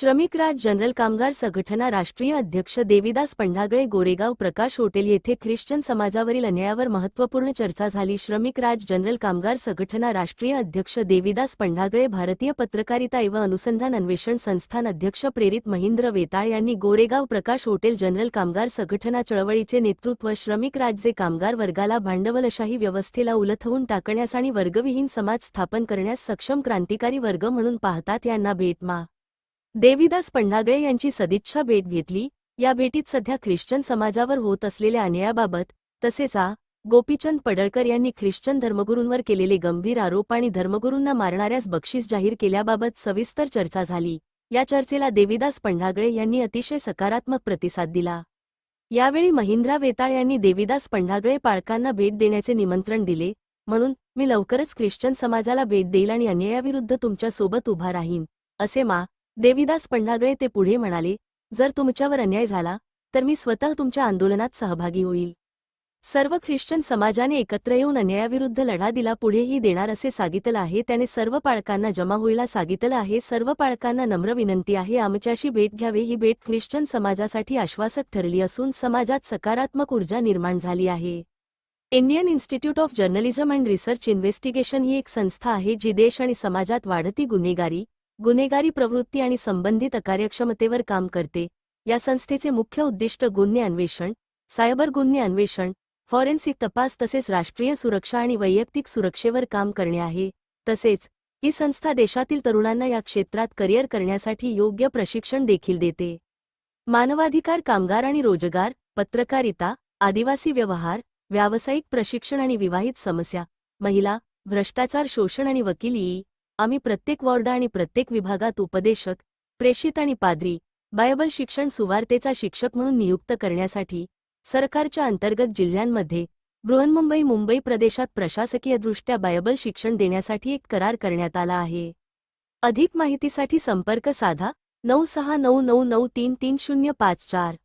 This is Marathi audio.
श्रमिक राज जनरल कामगार संघटना राष्ट्रीय अध्यक्ष देविदास पंढागळे गोरेगाव प्रकाश हॉटेल येथे ख्रिश्चन समाजावरील अन्यायावर महत्त्वपूर्ण चर्चा झाली. श्रमिक राज जनरल कामगार संघटना राष्ट्रीय अध्यक्ष देविदास पंढागळे भारतीय पत्रकारिता व अनुसंधान अन्वेषण संस्थान अध्यक्ष प्रेरित महेंद्र वेताळ यांनी गोरेगाव प्रकाश हॉटेल जनरल कामगार संघटना चळवळीचे नेतृत्व श्रमिक राज्य कामगार वर्गाला भांडवलशाही व्यवस्थेला उलथवून टाकण्यास आणि वर्गविहीन समाज स्थापन करण्यास सक्षम क्रांतिकारी वर्ग म्हणून पाहतात. यांना भेट मा देविदास पंढागळे यांची सदिच्छा भेट घेतली. या भेटीत सध्या ख्रिश्चन समाजावर होत असलेल्या अन्यायाबाबत तसेच आ. गोपीचंद पडळकर यांनी ख्रिश्चन धर्मगुरूंवर केलेले गंभीर आरोप आणि धर्मगुरूंना मारणाऱ्यास बक्षीस जाहीर केल्याबाबत सविस्तर चर्चा झाली. या चर्चेला देविदास पंढागळे यांनी अतिशय सकारात्मक प्रतिसाद दिला. यावेळी महिंद्रा वेताळ यांनी देविदास पंढागळे पाळकांना भेट देण्याचे निमंत्रण दिले. म्हणून मी लवकरच ख्रिश्चन समाजाला भेट देईल आणि अन्यायाविरुद्ध तुमच्यासोबत उभा राहीन असे मा. देवीदास पंढागळे ते पुढे म्हणाले जर तुमच्यावर अन्याय झाला तर मी स्वतः तुमच्या आंदोलनात सहभागी होईल. सर्व ख्रिश्चन समाजाने एकत्र येऊन अन्यायाविरुद्ध लढा दिला पुढेही देणार असे सांगितलं आहे त्याने सर्व पाळकांना जमा होईला सांगितलं आहे सर्व पाळकांना नम्र विनंती आहे आमच्याशी भेट घ्यावे ही भेट ख्रिश्चन समाजासाठी आश्वासक ठरली असून समाजात सकारात्मक ऊर्जा निर्माण झाली आहे. Indian Institute of Journalism and Research Investigation ही एक संस्था आहे जी देश आणि समाजात वाढती गुन्हेगारी गुन्हेगारी प्रवृत्ती आणि संबंधित अकार्यक्षमतेवर काम करते. या संस्थेचे मुख्य उद्दिष्ट गुन्हे अन्वेषण सायबर गुन्हे अन्वेषण फॉरेन्सिक तपास तसेच राष्ट्रीय सुरक्षा आणि वैयक्तिक सुरक्षेवर काम करणे आहे. तसेच ही संस्था देशातील तरुणांना या क्षेत्रात करिअर करण्यासाठी योग्य प्रशिक्षण देखील देते. मानवाधिकार कामगार आणि रोजगार पत्रकारिता आदिवासी व्यवहार व्यावसायिक प्रशिक्षण आणि विवाहित समस्या महिला भ्रष्टाचार शोषण आणि वकिली आम्ही प्रत्येक वॉर्ड आणि प्रत्येक विभागात उपदेशक प्रेषित आणि पाद्री बायबल शिक्षण सुवार्तेचा शिक्षक म्हणून नियुक्त करण्यासाठी सरकारच्या अंतर्गत जिल्ह्यांमध्ये बृहन्मुंबई मुंबई प्रदेशात प्रशासकीयदृष्ट्या बायबल शिक्षण देण्यासाठी एक करार करण्यात आला आहे. अधिक माहितीसाठी संपर्क साधा नऊ सहा नऊ नऊ नऊ तीन तीन शून्य पाच चार.